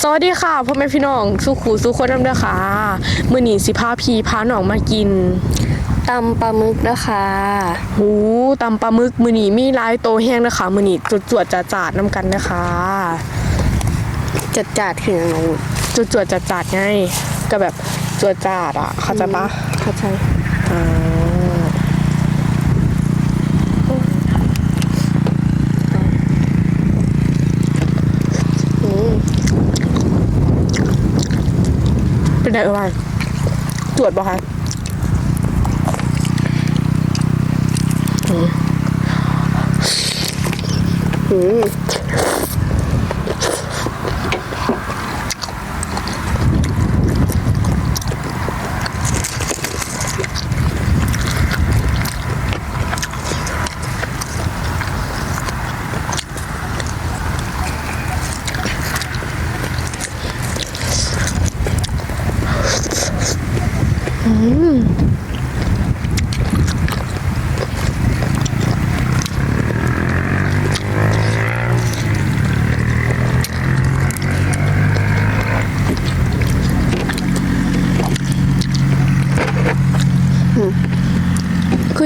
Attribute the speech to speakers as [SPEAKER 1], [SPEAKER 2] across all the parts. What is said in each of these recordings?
[SPEAKER 1] สวัสดีค่ะพ่อแม่พี่น้องสุขูสุขคนน้ำเด้อค่ะมื้อนี้สิพาพี่พาน้องมากิน
[SPEAKER 2] ตำปลาหมึกนะคะ
[SPEAKER 1] หูตำปลาหมึกมื้อนี้มีหลายโตแห้งนะคะมื้อนี้จวดจวดๆจาดๆน้ำกันนะคะ
[SPEAKER 2] จัดจัดๆคือหนู
[SPEAKER 1] จวดจวดๆจาดๆไงก็แบบจวดจาดอะ เข้าใจปะ
[SPEAKER 2] เข้าใจ
[SPEAKER 1] อ่า เป็นไงเอ่ยจวดบ่คะ
[SPEAKER 2] อืม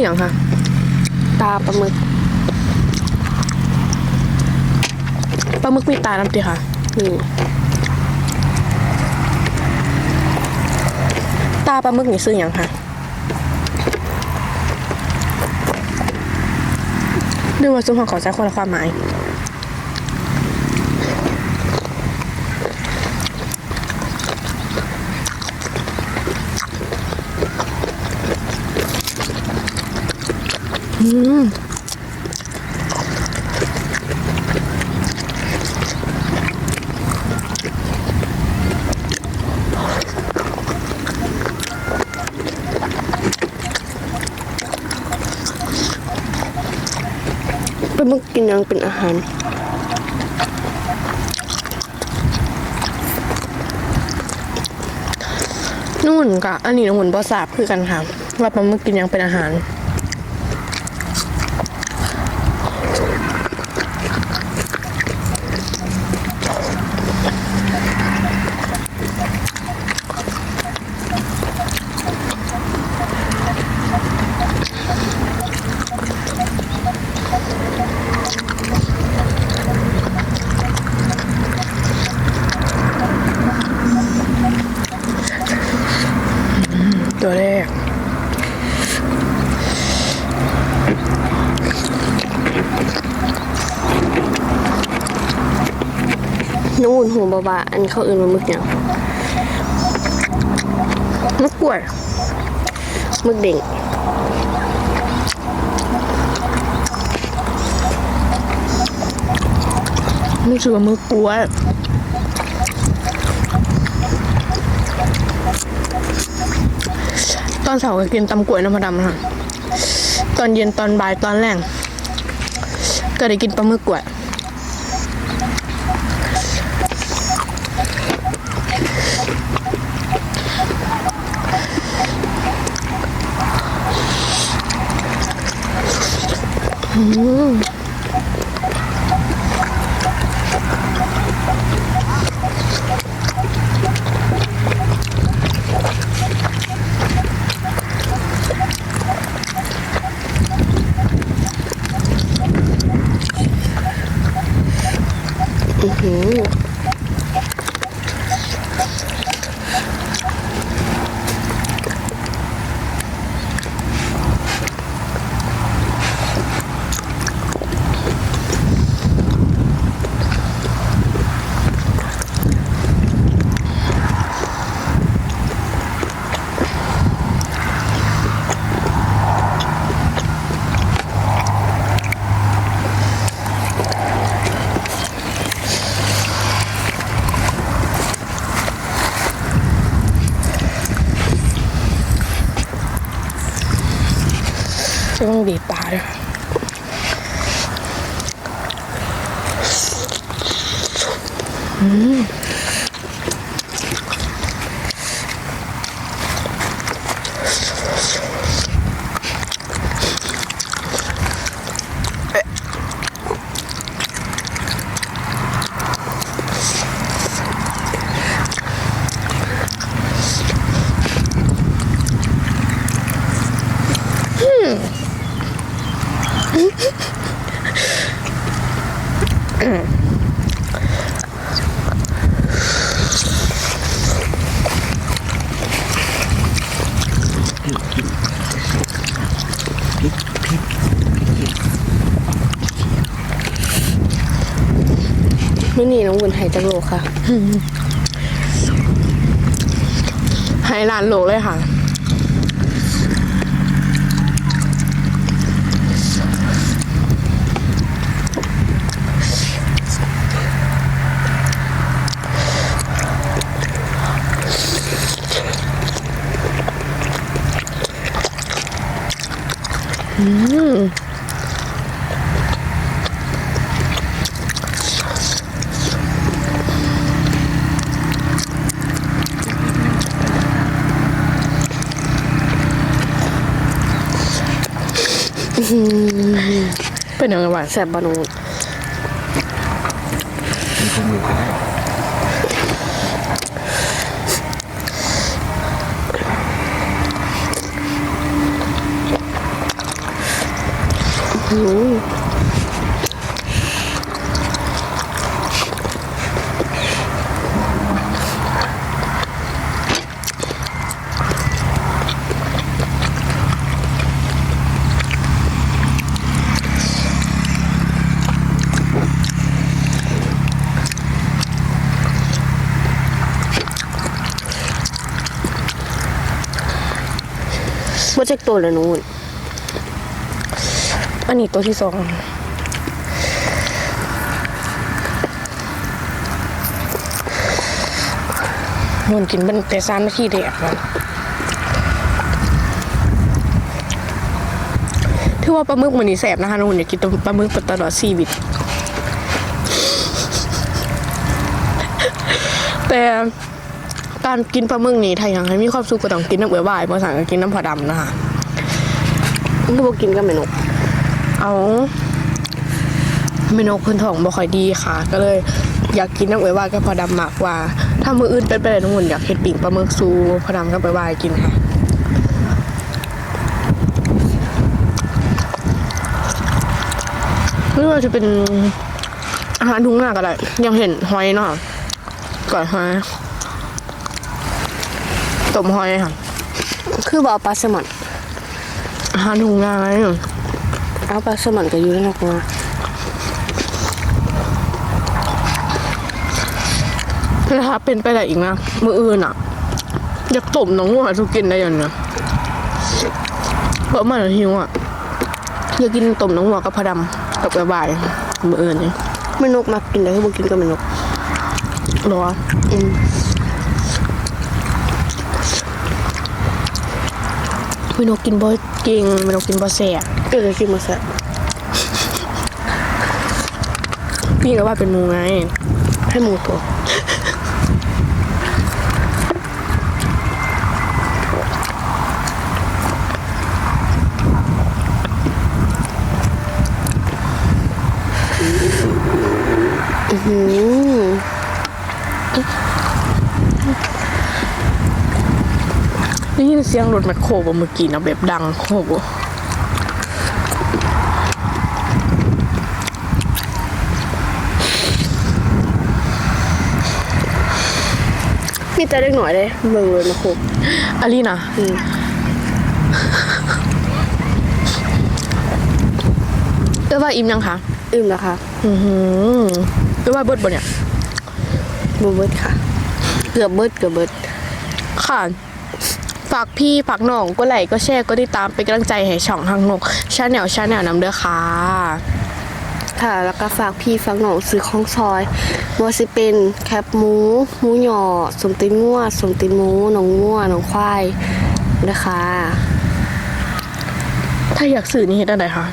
[SPEAKER 1] คืออย่างค่ะ
[SPEAKER 2] ตาปลาหมึก
[SPEAKER 1] ปลาหมึกมีตาน้ำตีค่ะ
[SPEAKER 2] นี่
[SPEAKER 1] ตาปลาหมึกนี่ซื้ออย่างค่ะดูว่าซุ้มของเขาใช้คนละความหมาย
[SPEAKER 2] ปลาหมึกกินยังเป็นอาหาร
[SPEAKER 1] นู่นกะอันนี้หุ่นบอสาบคือกันค่ะว่าปลาหมึกกินยังเป็นอาหาร ตัวแรก
[SPEAKER 2] นู่นหูบาบาอันเขาอื่นปลาหมึกยัง
[SPEAKER 1] มะกล้วย
[SPEAKER 2] หมึกเด้ง
[SPEAKER 1] นี่คือว่ามือกล้วย อนเสาร์ก็กินตำกล้วยน้ำมันดำค่ะตอนเย็นตอนบ่ายตอนแรงก็ได้กินปลาหมึกกล้วย
[SPEAKER 2] อื้อ
[SPEAKER 1] 嗯。 ไม่
[SPEAKER 2] อนี้น้องวุ่นหายจักโลค่ะ
[SPEAKER 1] หายลานโลเลยค่ะ เป็นยังไงบ้าง
[SPEAKER 2] แสบบานูองวุ่น
[SPEAKER 3] มีคู่มือก็ได้
[SPEAKER 2] อืมว่า จะตัวลยน้น
[SPEAKER 1] อันนี้ตัวที่สองมันกินเป็นแต่สามนาทีเดียวแล้วถือว่าปลาหมึกมันนี่แสบนะคะนุ่นอยากกินปลาหมึกตลอดชีวิต แต่ การกินปลาหมึกนี่ถ้าอยากให้มีความสุขก็ต้องกินน้ำเอือบ่ายภาษาก็กินน้ำผาดำนะคะ
[SPEAKER 2] มันก็บอกกินกับเมนู
[SPEAKER 1] เอาเมนูพื้นท้องบ่ค่อยดีค่ะ ก็เลยอยากกินน้ำเอ๋ยว่ากับพอดำมากกว่า ถ้ามืออื่นเป็นไปได้ทั้งหมดอยากเฮ็ดปิ่งปลาหมึกซูพอดำกับไปวายกินค่ะไม่ว่าจะเป็นอาหารทุ่งนาก็ได้ยังเห็นหอยเนาะก่อยหอย ต้มหอยค่ะ
[SPEAKER 2] คือบอกเอาปลาแซลมอน
[SPEAKER 1] อาหารทุ่งนาไง
[SPEAKER 2] เอาปลาแซลมอนก็อยู่ในนอกมา
[SPEAKER 1] นะคะเป็นไปได้อีกนะมืออื่นอะ อยากต้มน้องวัวทุกกินได้ยังนะเพราะมันหิวอะอยากกินต้มน้องวัวกับพะดำกับใบายๆมืออื่นนี่
[SPEAKER 2] เมนูมากินได้คือบอกกินกับเมนู
[SPEAKER 1] รอ
[SPEAKER 2] อืม
[SPEAKER 1] เมนูกินบ่เก่งเมนูกินบ่แซ่บ
[SPEAKER 2] เออกินมาแซ่บ
[SPEAKER 1] พี่ก็ว่าเป็นหมูไง
[SPEAKER 2] ให้หมูตัวอือหือ
[SPEAKER 1] ได้ยินเสียงรถแมคโครบ่เมื่อกี้นะแบบดังโคบ
[SPEAKER 2] มีแต่เล็กหน่อยเลยเบิ่งเลยนะครบ
[SPEAKER 1] อาลีนะ
[SPEAKER 2] อืม
[SPEAKER 1] เออว่าอิ่มยังคะ
[SPEAKER 2] อิ่มแล้วค่ะ
[SPEAKER 1] อือหือเออว่าเบิดบ่เนี่ย
[SPEAKER 2] บเบิดค่ะ เกือบเบิดเกือบเบิด
[SPEAKER 1] ค่ะ ฝากพี่ฝากน้องก็ไลค์ก็แชร์ก็ติดตามเป็นกำลังใจให้ช่องทางนกชาแนลชาแนลนำเด้อค่ะ
[SPEAKER 2] ค่ะ แล้วก็ฝากพี่ฝากน้องซื้อของซอยว่าสิเป็นแคบหมูหมูหยอสมตีนงัวสมตีนหมูหนองงัวหนองควายนะคะ
[SPEAKER 1] ถ้าอยากสื่อนี่เฮ็ดได้คะ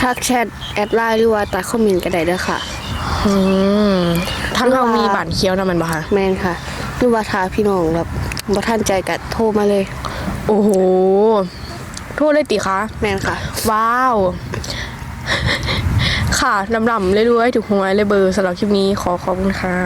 [SPEAKER 2] ทักแชทแอดไลน์หรือว่าใตัดคอมเมนต์ก็ได้เด้อค่ะ
[SPEAKER 1] อืมทั้งเรามีบานเคี้ยวนะมันบ่คะ
[SPEAKER 2] แมนค่ะหรือว่าถ้าพี่น้องแบบ บ่ทันใจก็โทรมาเลย
[SPEAKER 1] โอ้โห โทษเลยติคะ
[SPEAKER 2] แมนค่ะ
[SPEAKER 1] ว้าว ค่ะลำๆเรื่อยๆถูกหวยเลยเบอร์สำหรับคลิปนี้ขอขอบคุณค่ะ